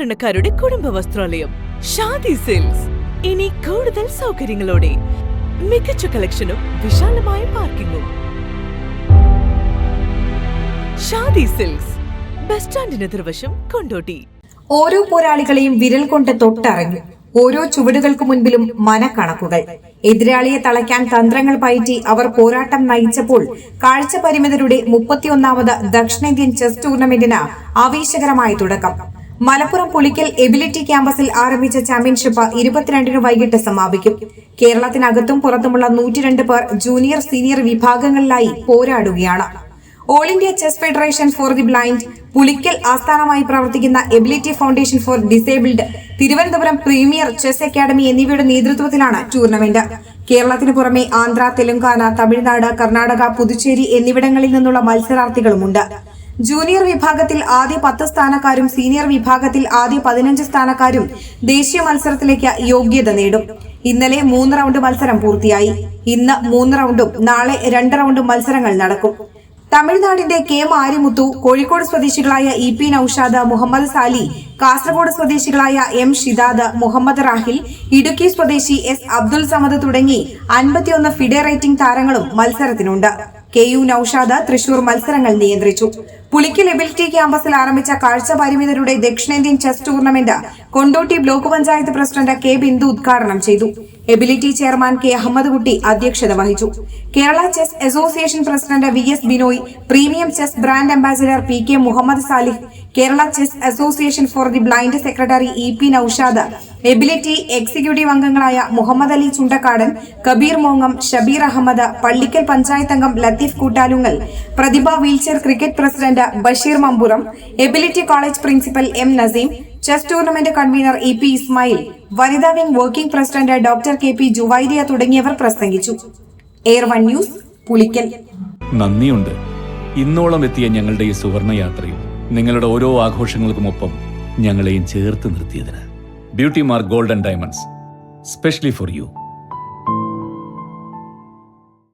സാധാരണക്കാരുടെ കുടുംബ വസ്ത്രാലയം ഷാദി സിൽക്സ്. ഇനി കൂടുതൽ സൗകര്യങ്ങളോടെ മികച്ച കളക്ഷനും വിശാലമായ പാർക്കിങ്ങും. ഷാദി സിൽക്സ് ബസ് സ്റ്റാൻഡിന് എതിർവശം കൊണ്ടോട്ടി. ഓരോ പോരാളികളെയും വിരൽ കൊണ്ട് തൊട്ടറിഞ്ഞു ഓരോ ചുവടുകൾക്ക് മുൻപിലും മനക്കണക്കുകൾ. എതിരാളിയെ തളയ്ക്കാൻ തന്ത്രങ്ങൾ പയറ്റി അവർ പോരാട്ടം നയിച്ചപ്പോൾ കാഴ്ച പരിമിതരുടെ മുപ്പത്തിയൊന്നാമത് ദക്ഷിണേന്ത്യൻ ചെസ് ടൂർണമെന്റിന് ആവേശകരമായ തുടക്കം. മലപ്പുറം പുളിക്കൽ എബിലിറ്റി ക്യാമ്പസിൽ ആരംഭിച്ച ചാമ്പ്യൻഷിപ്പ് ഇരുപത്തിരണ്ടിന് വൈകിട്ട് സമാപിക്കും. കേരളത്തിനകത്തും പുറത്തുമുള്ള നൂറ്റിരണ്ട് പേർ ജൂനിയർ സീനിയർ വിഭാഗങ്ങളിലായി പോരാടുകയാണ്. All India Chess Federation for the Blind Pulikkal ആസ്ഥാനമായി പ്രവർത്തിക്കുന്ന Ability Foundation for Disabled Thiruvananthapuram Premier Chess Academy എന്നിവയുടെ നേതൃത്വത്തിലാണ് ടൂർണമെന്റ്. കേരളത്തിന് പുറമെ ആന്ധ്ര തെലങ്കാന തമിഴ്നാട് കർണാടക പുതുച്ചേരി എന്നിവിടങ്ങളിൽ നിന്നുള്ള മത്സരാർത്ഥികളുമുണ്ട്. ജൂനിയർ വിഭാഗത്തിൽ ആദ്യ പത്ത് സ്ഥാനക്കാരും സീനിയർ വിഭാഗത്തിൽ ആദ്യ പതിനഞ്ച് സ്ഥാനക്കാരും ദേശീയ മത്സരത്തിലേക്ക് യോഗ്യത നേടും. ഇന്നലെ മൂന്ന് റൗണ്ട് മത്സരം പൂർത്തിയായി. ഇന്ന് മൂന്ന് റൗണ്ടും നാളെ രണ്ട് റൗണ്ടും മത്സരങ്ങൾ നടക്കും. തമിഴ്നാടിന്റെ കെ മാരിമുത്തു കോഴിക്കോട് സ്വദേശികളായ ഇ പി നൌഷാദ് മുഹമ്മദ് സാലി കാസർഗോഡ് സ്വദേശികളായ എം ഷിദാദ് മുഹമ്മദ് റാഹിൽ ഇടുക്കി സ്വദേശി എസ് അബ്ദുൽ സമദ് തുടങ്ങി അൻപത്തിയൊന്ന് ഫിഡെ റേറ്റിംഗ് താരങ്ങളും മത്സരത്തിനുണ്ട്. കെ യു നൌഷാദ് തൃശൂർ മത്സരങ്ങൾ നിയന്ത്രിച്ചു. പുളിക്കൽ എബിലിറ്റി ക്യാമ്പസിൽ ആരംഭിച്ച കാഴ്ച പരിമിതരുടെ ദക്ഷിണേന്ത്യൻ chess tournament Kondotty block panchayat president K Bindu ഉദ്ഘാടനം ചെയ്തു. Ability chairman K Ahammed Kutty അധ്യക്ഷത വഹിച്ചു. Kerala chess association president V S Binoy premium chess brand ambassador P K Muhammad Salih Kerala chess association for the blind secretary E P Naushad Ability executive അംഗങ്ങളായ മുഹമ്മദ് അലി ചുണ്ടക്കാടൻ കബീർ മോങ്ങം ഷബീർ അഹമ്മദ് പള്ളിക്കൽ പഞ്ചായത്ത് അംഗം Latheef Koottalungal Prathibha wheelchair cricket president Basheer Mampuram Ability college principal M Naseem chess tournament convener E P Ismail വനിതാ wing working president doctor K P Juvairiya തുടങ്ങിയവർ പ്രസംഗിച്ചു. Air one news Pulikkal. നന്ദിയുണ്ട്. ഇന്നോളം എത്തിയ ഞങ്ങളുടെ ഈ സുവർണ യാത്രയിൽ നിങ്ങളുടെ ഓരോ ആഘോഷങ്ങൾക്കും ഒപ്പം ഞങ്ങളെയും ചേർത്ത് നിർത്തിയതിന്. Beauty Mark golden diamonds specially for you.